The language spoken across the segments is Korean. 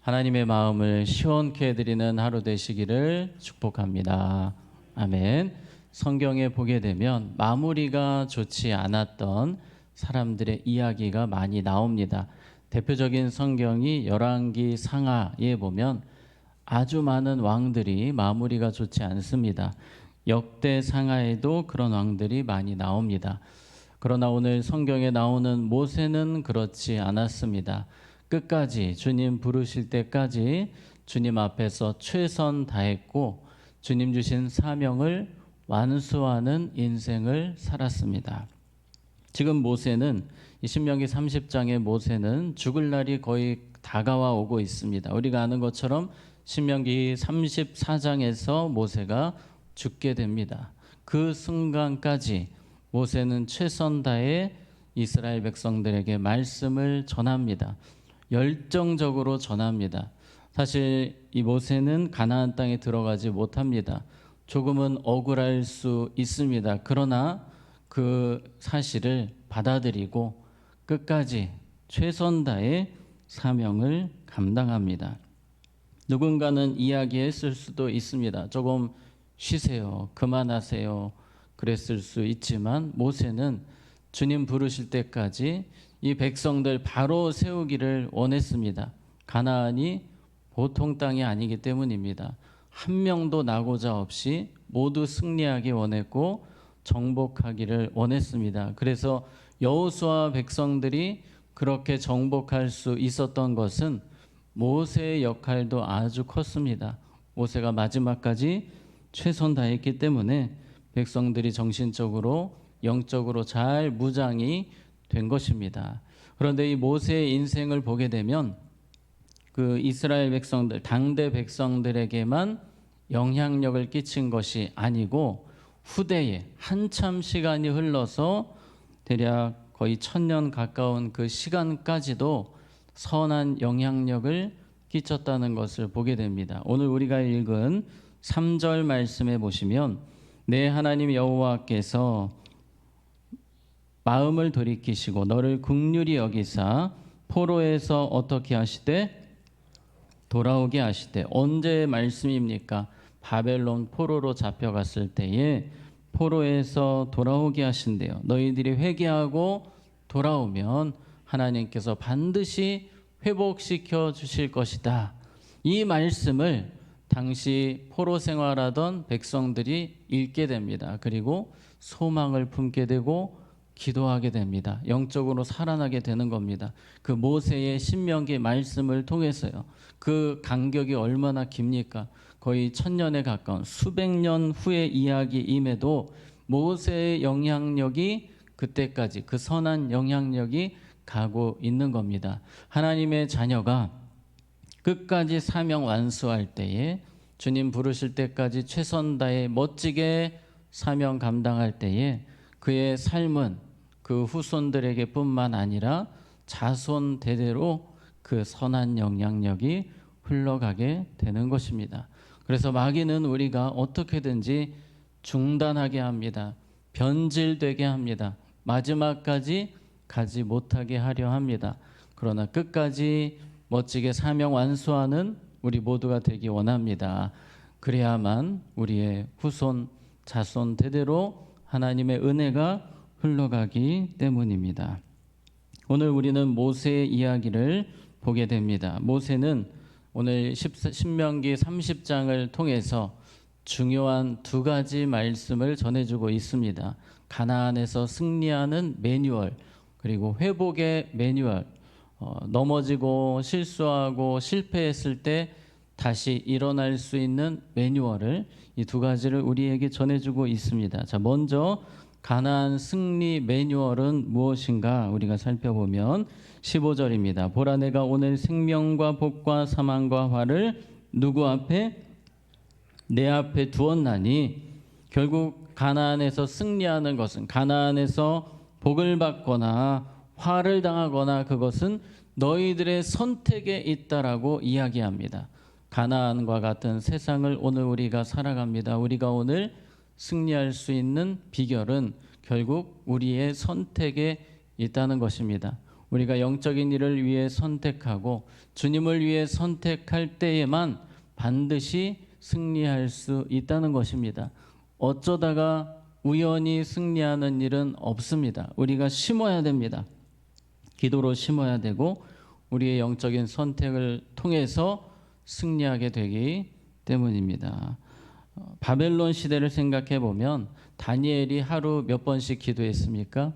하나님의 마음을 시원케 해드리는 하루 되시기를 축복합니다. 아멘. 성경에 보게 되면 마무리가 좋지 않았던 사람들의 이야기가 많이 나옵니다. 대표적인 성경이 열왕기 상하에 보면 아주 많은 왕들이 마무리가 좋지 않습니다. 역대 상하에도 그런 왕들이 많이 나옵니다. 그러나 오늘 성경에 나오는 모세는 그렇지 않았습니다. 끝까지 주님 부르실 때까지 주님 앞에서 최선 다했고 주님 주신 사명을 완수하는 인생을 살았습니다. 지금 모세는 이 신명기 30장의 모세는 죽을 날이 거의 다가와 오고 있습니다. 우리가 아는 것처럼 신명기 34장에서 모세가 죽게 됩니다. 그 순간까지 모세는 최선 다해 이스라엘 백성들에게 말씀을 전합니다. 열정적으로 전합니다. 사실 이 모세는 가나안 땅에 들어가지 못합니다. 조금은 억울할 수 있습니다. 그러나 그 사실을 받아들이고 끝까지 최선 다해 사명을 감당합니다. 누군가는 이야기했을 수도 있습니다. 조금 쉬세요. 그만하세요. 그랬을 수 있지만 모세는 주님 부르실 때까지 이 백성들 바로 세우기를 원했습니다. 가나안이 보통 땅이 아니기 때문입니다. 한 명도 나고자 없이 모두 승리하기 원했고 정복하기를 원했습니다. 그래서 여호수아 백성들이 그렇게 정복할 수 있었던 것은 모세의 역할도 아주 컸습니다. 모세가 마지막까지 최선 다했기 때문에 백성들이 정신적으로 영적으로 잘 무장이 된 것입니다. 그런데 이 모세의 인생을 보게 되면 그 이스라엘 백성들 당대 백성들에게만 영향력을 끼친 것이 아니고 후대에 한참 시간이 흘러서 대략 거의 천년 가까운 그 시간까지도 선한 영향력을 끼쳤다는 것을 보게 됩니다. 오늘 우리가 읽은 3절 말씀에 보시면 내 하나님 여호와께서 마음을 돌이키시고 너를 국률이 여기사 포로에서 어떻게 하시되 돌아오게 하시되 언제 말씀입니까? 바벨론 포로로 잡혀갔을 때에 포로에서 돌아오게 하신대요. 너희들이 회개하고 돌아오면 하나님께서 반드시 회복시켜 주실 것이다. 이 말씀을 당시 포로 생활하던 백성들이 읽게 됩니다. 그리고 소망을 품게 되고 기도하게 됩니다. 영적으로 살아나게 되는 겁니다. 그 모세의 신명기 말씀을 통해서요. 그 간격이 얼마나 깁니까? 거의 천년에 가까운 수백 년 후의 이야기임에도 모세의 영향력이 그때까지 그 선한 영향력이 가고 있는 겁니다. 하나님의 자녀가 끝까지 사명 완수할 때에 주님 부르실 때까지 최선 다해 멋지게 사명 감당할 때에 그의 삶은 그 후손들에게뿐만 아니라 자손 대대로 그 선한 영향력이 흘러가게 되는 것입니다. 그래서 마귀는 우리가 어떻게든지 중단하게 합니다. 변질되게 합니다. 마지막까지 가지 못하게 하려 합니다. 그러나 끝까지 멋지게 사명 완수하는 우리 모두가 되기 원합니다. 그래야만 우리의 후손, 자손 대대로 하나님의 은혜가 흘러가기 때문입니다. 오늘 우리는 모세의 이야기를 보게 됩니다. 모세는 오늘 신명기 30장을 통해서 중요한 두 가지 말씀을 전해주고 있습니다. 가나안에서 승리하는 매뉴얼 그리고 회복의 매뉴얼 어, 넘어지고 실수하고 실패했을 때 다시 일어날 수 있는 매뉴얼을 이 두 가지를 우리에게 전해주고 있습니다. 자, 먼저 가나안 승리 매뉴얼은 무엇인가 우리가 살펴보면 15절입니다. 보라 내가 오늘 생명과 복과 사망과 화를 누구 앞에 내 앞에 두었나니 결국 가나안에서 승리하는 것은 가나안에서 복을 받거나 화를 당하거나 그것은 너희들의 선택에 있다라고 이야기합니다. 가나안과 같은 세상을 오늘 우리가 살아갑니다. 우리가 오늘 승리할 수 있는 비결은 결국 우리의 선택에 있다는 것입니다. 우리가 영적인 일을 위해 선택하고 주님을 위해 선택할 때에만 반드시 승리할 수 있다는 것입니다. 어쩌다가 우연히 승리하는 일은 없습니다. 우리가 심어야 됩니다. 기도로 심어야 되고 우리의 영적인 선택을 통해서 승리하게 되기 때문입니다. 어, 바벨론 시대를 생각해 보면 다니엘이 하루 몇 번씩 기도했습니까?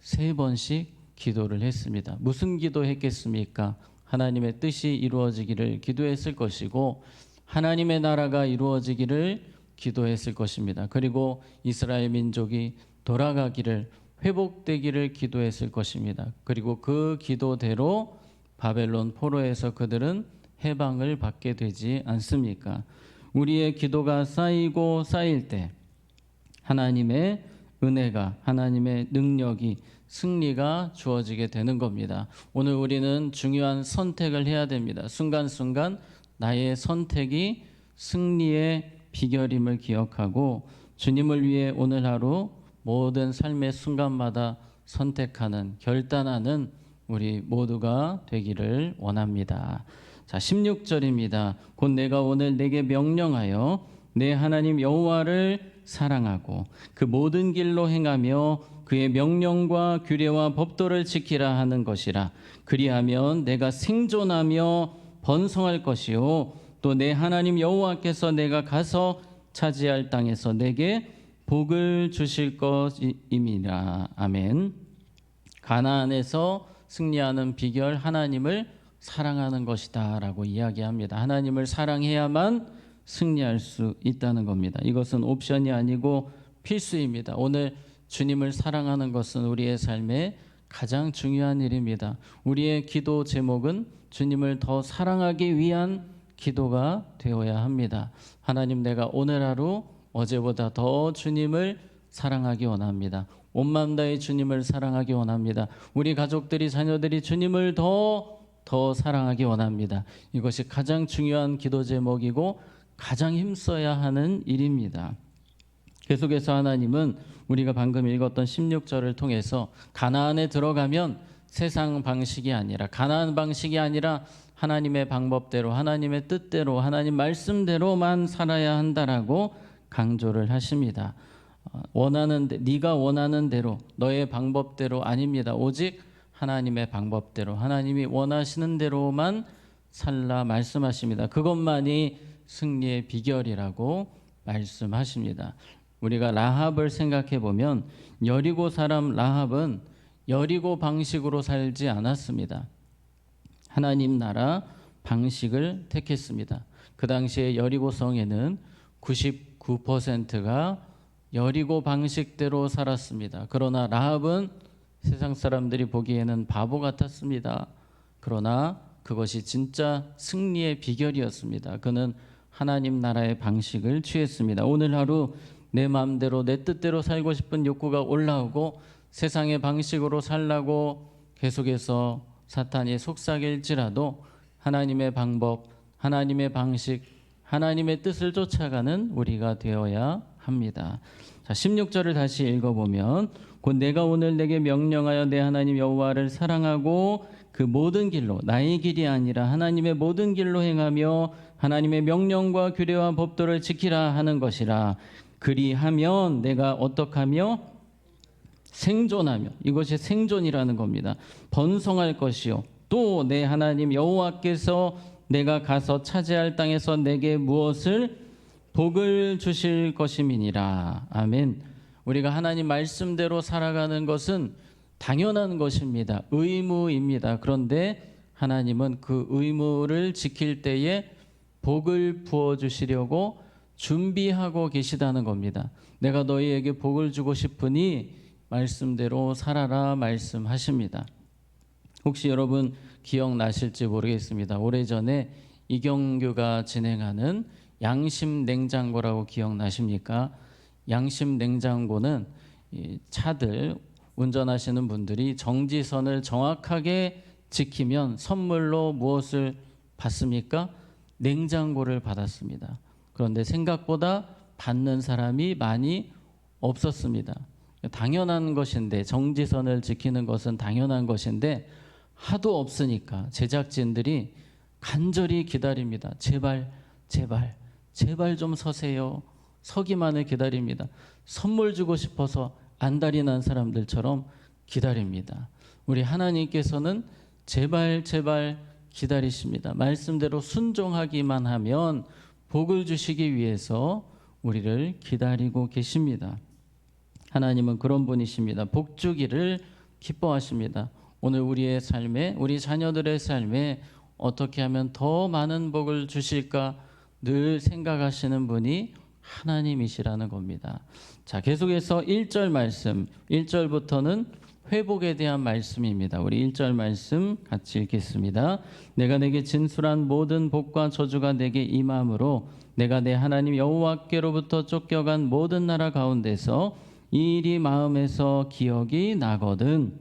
세 번씩 기도를 했습니다. 무슨 기도했겠습니까? 하나님의 뜻이 이루어지기를 기도했을 것이고 하나님의 나라가 이루어지기를 기도했을 것입니다. 그리고 이스라엘 민족이 돌아가기를 회복되기를 기도했을 것입니다. 그리고 그 기도대로 바벨론 포로에서 그들은 해방을 받게 되지 않습니까? 우리의 기도가 쌓이고 쌓일 때 하나님의 은혜가 하나님의 능력이 승리가 주어지게 되는 겁니다. 오늘 우리는 중요한 선택을 해야 됩니다. 순간순간 나의 선택이 승리의 비결임을 기억하고 주님을 위해 오늘 하루 모든 삶의 순간마다 선택하는 결단하는 우리 모두가 되기를 원합니다. 자, 16절입니다. 곧 내가 오늘 내게 명령하여 내 하나님 여호와를 사랑하고 그 모든 길로 행하며 그의 명령과 규례와 법도를 지키라 하는 것이라. 그리하면 내가 생존하며 번성할 것이요 또 내 하나님 여호와께서 내가 가서 차지할 땅에서 내게 복을 주실 것임이라. 아멘. 가나안에서 승리하는 비결 하나님을 사랑하는 것이다 라고 이야기합니다. 하나님을 사랑해야만 승리할 수 있다는 겁니다. 이것은 옵션이 아니고 필수입니다. 오늘 주님을 사랑하는 것은 우리의 삶에 가장 중요한 일입니다. 우리의 기도 제목은 주님을 더 사랑하기 위한 기도가 되어야 합니다. 하나님 내가 오늘 하루 어제보다 더 주님을 사랑하기 원합니다. 온 마음 다해 주님을 사랑하기 원합니다. 우리 가족들이 자녀들이 주님을 더 더 사랑하기 원합니다. 이것이 가장 중요한 기도 제목이고 가장 힘써야 하는 일입니다. 계속해서 하나님은 우리가 방금 읽었던 16절을 통해서 가나안에 들어가면 세상 방식이 아니라 가나안 방식이 아니라 하나님의 방법대로 하나님의 뜻대로 하나님 말씀대로만 살아야 한다라고 강조를 하십니다. 어, 원하는 데, 네가 원하는 대로 너의 방법대로 아닙니다. 오직 하나님의 방법대로 하나님이 원하시는 대로만 살라 말씀하십니다. 그것만이 승리의 비결이라고 말씀하십니다. 우리가 라합을 생각해 보면 여리고 사람 라합은 여리고 방식으로 살지 않았습니다. 하나님 나라 방식을 택했습니다. 그 당시에 여리고 성에는 99%가 여리고 방식대로 살았습니다. 그러나 라합은 세상 사람들이 보기에는 바보 같았습니다. 그러나 그것이 진짜 승리의 비결이었습니다. 그는 하나님 나라의 방식을 취했습니다. 오늘 하루 내 마음대로 내 뜻대로 살고 싶은 욕구가 올라오고 세상의 방식으로 살라고 계속해서 사탄이 속삭일지라도 하나님의 방법, 하나님의 방식, 하나님의 뜻을 쫓아가는 우리가 되어야 합니다. 자, 16절을 다시 읽어보면 곧 내가 오늘 내게 명령하여 내 하나님 여호와를 사랑하고 그 모든 길로 나의 길이 아니라 하나님의 모든 길로 행하며 하나님의 명령과 규례와 법도를 지키라 하는 것이라 그리하면 내가 어떡하며 생존하며 이것이 생존이라는 겁니다. 번성할 것이요 또 내 하나님 여호와께서 내가 가서 차지할 땅에서 내게 무엇을 복을 주실 것임이니라. 아멘. 우리가 하나님 말씀대로 살아가는 것은 당연한 것입니다. 의무입니다. 그런데 하나님은 그 의무를 지킬 때에 복을 부어 주시려고 준비하고 계시다는 겁니다. 내가 너희에게 복을 주고 싶으니 말씀대로 살아라 말씀하십니다. 혹시 여러분 기억나실지 모르겠습니다. 오래전에 이경규가 진행하는 양심 냉장고라고 기억나십니까? 양심 냉장고는 차들 운전하시는 분들이 정지선을 정확하게 지키면 선물로 무엇을 받습니까? 냉장고를 받았습니다. 그런데 생각보다 받는 사람이 많이 없었습니다. 당연한 것인데 정지선을 지키는 것은 당연한 것인데 하도 없으니까 제작진들이 간절히 기다립니다. 제발, 제발, 제발 좀 서세요. 서기만을 기다립니다. 선물 주고 싶어서 안달이 난 사람들처럼 기다립니다. 우리 하나님께서는 제발, 제발 기다리십니다. 말씀대로 순종하기만 하면 복을 주시기 위해서 우리를 기다리고 계십니다. 하나님은 그런 분이십니다. 복 주기를 기뻐하십니다. 오늘 우리의 삶에 우리 자녀들의 삶에 어떻게 하면 더 많은 복을 주실까 늘 생각하시는 분이 하나님이시라는 겁니다. 자, 계속해서 1절 말씀. 1절부터는 회복에 대한 말씀입니다. 우리 1절 말씀 같이 읽겠습니다. 내가 내게 진술한 모든 복과 저주가 내게 임함으로 내가 내 하나님 여호와께로부터 쫓겨간 모든 나라 가운데서 이 일이 마음에서 기억이 나거든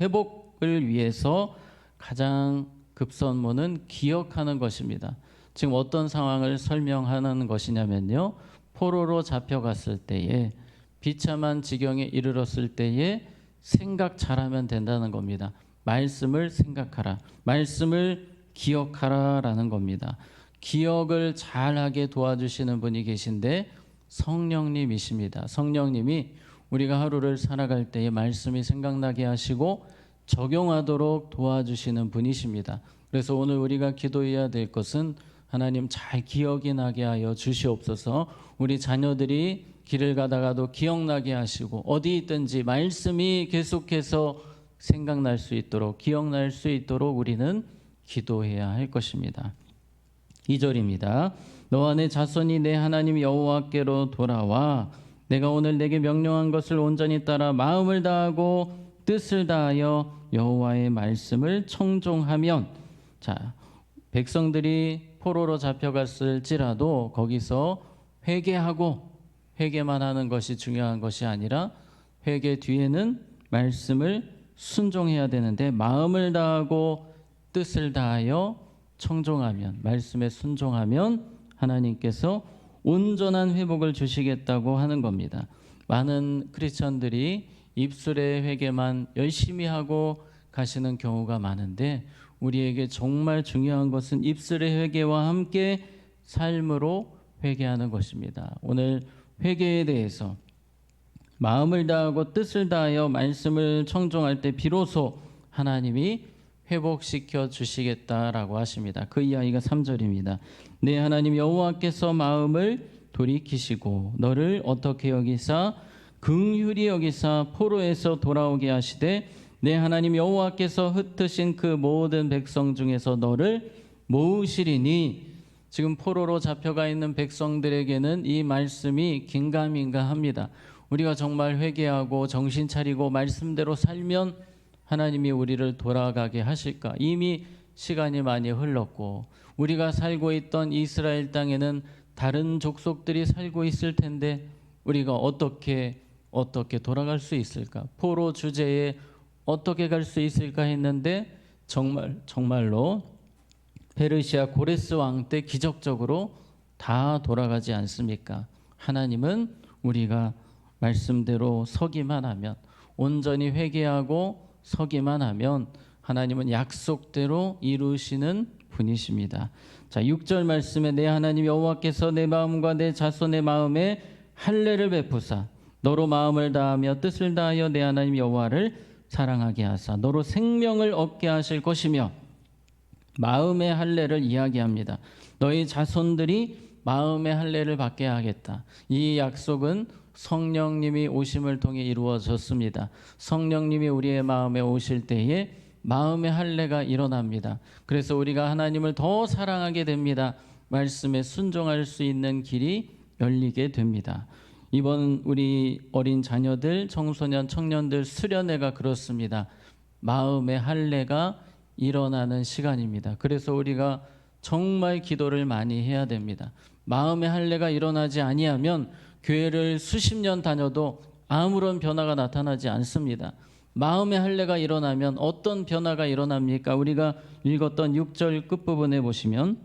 회복을 위해서 가장 급선무는 기억하는 것입니다. 지금 어떤 상황을 설명하는 것이냐면요. 포로로 잡혀갔을 때에 비참한 지경에 이르렀을 때에 생각 잘하면 된다는 겁니다. 말씀을 생각하라. 말씀을 기억하라라는 겁니다. 기억을 잘하게 도와주시는 분이 계신데 성령님이십니다. 성령님이 우리가 하루를 살아갈 때에 말씀이 생각나게 하시고 적용하도록 도와주시는 분이십니다. 그래서 오늘 우리가 기도해야 될 것은 하나님 잘 기억이 나게 하여 주시옵소서. 우리 자녀들이 길을 가다가도 기억나게 하시고 어디 있든지 말씀이 계속해서 생각날 수 있도록 기억날 수 있도록 우리는 기도해야 할 것입니다. 2절입니다. 너와 내 자손이 내 하나님 여호와께로 돌아와 내가 오늘 내게 명령한 것을 온전히 따라 마음을 다하고 뜻을 다하여 여호와의 말씀을 청종하면 자 백성들이 포로로 잡혀갔을지라도 거기서 회개하고 회개만 하는 것이 중요한 것이 아니라 회개 뒤에는 말씀을 순종해야 되는데 마음을 다하고 뜻을 다하여 청종하면 말씀에 순종하면 하나님께서 온전한 회복을 주시겠다고 하는 겁니다. 많은 크리스천들이 입술의 회개만 열심히 하고 가시는 경우가 많은데 우리에게 정말 중요한 것은 입술의 회개와 함께 삶으로 회개하는 것입니다. 오늘 회개에 대해서 마음을 다하고 뜻을 다하여 말씀을 청종할 때 비로소 하나님이 회복시켜 주시겠다라고 하십니다. 그 이야기가 3절입니다. 내 하나님 여호와께서 마음을 돌이키시고 너를 어떻게 여기사 긍휼히 여기사 포로에서 돌아오게 하시되 내 하나님 여호와께서 흩으신 그 모든 백성 중에서 너를 모으시리니 지금 포로로 잡혀가 있는 백성들에게는 이 말씀이 긴가민가 합니다. 우리가 정말 회개하고 정신 차리고 말씀대로 살면 하나님이 우리를 돌아가게 하실까? 이미 시간이 많이 흘렀고 우리가 살고 있던 이스라엘 땅에는 다른 족속들이 살고 있을 텐데 우리가 어떻게 어떻게 돌아갈 수 있을까? 포로 주제에 어떻게 갈 수 있을까 했는데 정말 정말로 페르시아 고레스 왕 때 기적적으로 다 돌아가지 않습니까? 하나님은 우리가 말씀대로 서기만 하면 온전히 회개하고 서기만 하면 하나님은 약속대로 이루시는 분이십니다. 자, 6절 말씀에 내 하나님 여호와께서 내 마음과 내 자손의 마음에 할례를 베푸사 너로 마음을 다하며 뜻을 다하여 내 하나님 여호와를 사랑하게 하사 너로 생명을 얻게 하실 것이며 마음의 할례를 이야기합니다. 너희 자손들이 마음의 할례를 받게 하겠다. 이 약속은 성령님이 오심을 통해 이루어졌습니다. 성령님이 우리의 마음에 오실 때에 마음의 할례가 일어납니다. 그래서 우리가 하나님을 더 사랑하게 됩니다. 말씀에 순종할 수 있는 길이 열리게 됩니다. 이번 우리 어린 자녀들, 청소년, 청년들 수련회가 그렇습니다. 마음의 할례가 일어나는 시간입니다. 그래서 우리가 정말 기도를 많이 해야 됩니다. 마음의 할례가 일어나지 아니하면 교회를 수십 년 다녀도 아무런 변화가 나타나지 않습니다. 마음의 할례가 일어나면 어떤 변화가 일어납니까? 우리가 읽었던 6절 끝부분에 보시면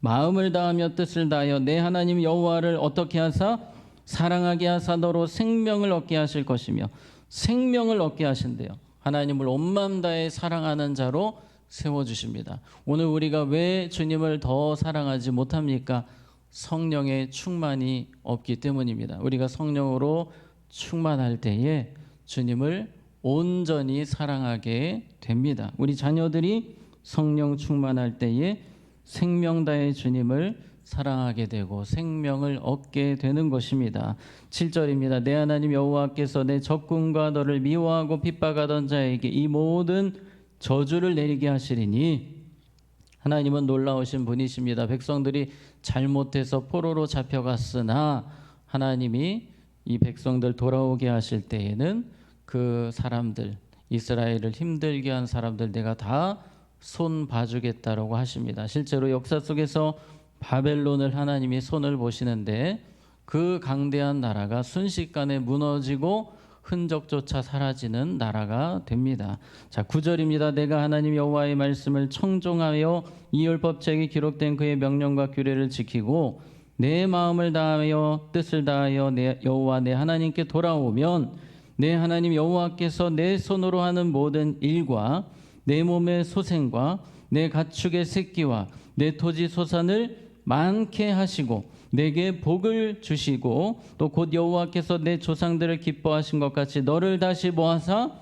마음을 다하며 뜻을 다하여 내 하나님 여호와를 어떻게 하사 사랑하게 하사 너로 생명을 얻게 하실 것이며 생명을 얻게 하신대요. 하나님을 온 마음 다해 사랑하는 자로 세워 주십니다. 오늘 우리가 왜 주님을 더 사랑하지 못합니까? 성령의 충만이 없기 때문입니다. 우리가 성령으로 충만할 때에 주님을 온전히 사랑하게 됩니다. 우리 자녀들이 성령 충만할 때에 생명 다해 주님을 사랑하게 되고 생명을 얻게 되는 것입니다. 7절입니다. 내 하나님 여호와께서 내 적군과 너를 미워하고 핍박하던 자에게 이 모든 저주를 내리게 하시리니 하나님은 놀라우신 분이십니다. 백성들이 잘못해서 포로로 잡혀갔으나 하나님이 이 백성들 돌아오게 하실 때에는 그 사람들 이스라엘을 힘들게 한 사람들 내가 다 손 봐주겠다라고 하십니다. 실제로 역사 속에서 바벨론을 하나님이 손을 보시는데 그 강대한 나라가 순식간에 무너지고 흔적조차 사라지는 나라가 됩니다. 자, 9절입니다. 내가 하나님 여호와의 말씀을 청종하여 이 율법책에 기록된 그의 명령과 규례를 지키고 내 마음을 다하여 뜻을 다하여 내 여호와 내 하나님께 돌아오면 내 하나님 여호와께서 내 손으로 하는 모든 일과 내 몸의 소생과 내 가축의 새끼와 내 토지 소산을 많게 하시고 내게 복을 주시고 또 곧 여호와께서 내 조상들을 기뻐하신 것 같이 너를 다시 모아사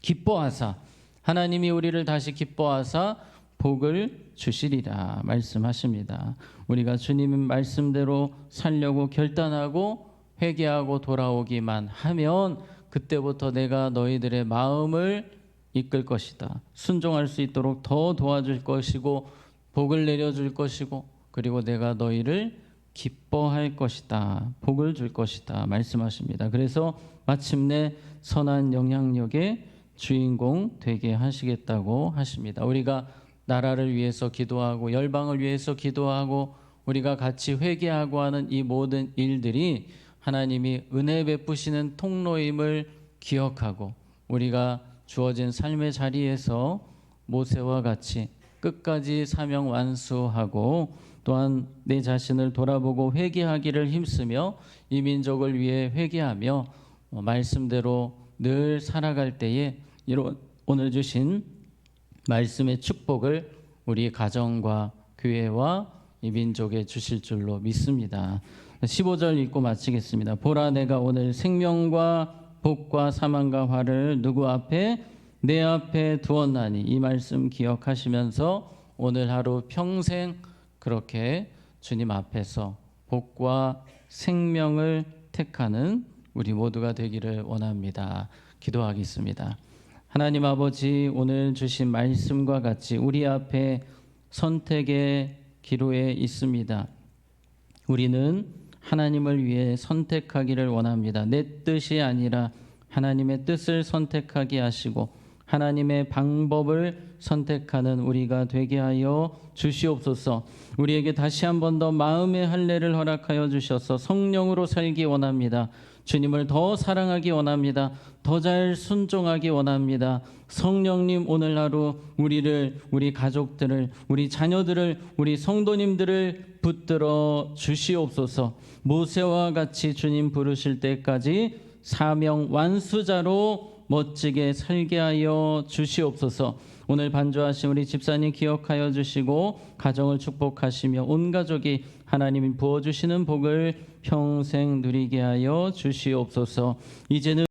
기뻐하사 하나님이 우리를 다시 기뻐하사 복을 주시리라 말씀하십니다. 우리가 주님 말씀대로 살려고 결단하고 회개하고 돌아오기만 하면 그때부터 내가 너희들의 마음을 이끌 것이다. 순종할 수 있도록 더 도와줄 것이고 복을 내려줄 것이고 그리고 내가 너희를 기뻐할 것이다. 복을 줄 것이다. 말씀하십니다. 그래서 마침내 선한 영향력의 주인공 되게 하시겠다고 하십니다. 우리가 나라를 위해서 기도하고 열방을 위해서 기도하고 우리가 같이 회개하고 하는 이 모든 일들이 하나님이 은혜 베푸시는 통로임을 기억하고 우리가 주어진 삶의 자리에서 모세와 같이 끝까지 사명 완수하고 또한 내 자신을 돌아보고 회개하기를 힘쓰며 이 민족을 위해 회개하며 어, 말씀대로 늘 살아갈 때에 오늘 주신 말씀의 축복을 우리 가정과 교회와 이 민족에 주실 줄로 믿습니다. 15절 읽고 마치겠습니다. 보라 내가 오늘 생명과 복과 사망과 화를 누구 앞에 내 앞에 두었나니 이 말씀 기억하시면서 오늘 하루 평생 그렇게 주님 앞에서 복과 생명을 택하는 우리 모두가 되기를 원합니다. 기도하겠습니다. 하나님 아버지 오늘 주신 말씀과 같이 우리 앞에 선택의 기로에 있습니다. 우리는 하나님을 위해 선택하기를 원합니다. 내 뜻이 아니라 하나님의 뜻을 선택하게 하시고 하나님의 방법을 선택하는 우리가 되게 하여 주시옵소서. 우리에게 다시 한 번 더 마음의 할례를 허락하여 주셔서 성령으로 살기 원합니다. 주님을 더 사랑하기 원합니다. 더 잘 순종하기 원합니다. 성령님 오늘 하루 우리를 우리 가족들을 우리 자녀들을 우리 성도님들을 붙들어 주시옵소서. 모세와 같이 주님 부르실 때까지 사명 완수자로 멋지게 살게 하여 주시옵소서. 오늘 반주하신 우리 집사님 기억하여 주시고 가정을 축복하시며 온 가족이 하나님이 부어 주시는 복을 평생 누리게 하여 주시옵소서. 이제는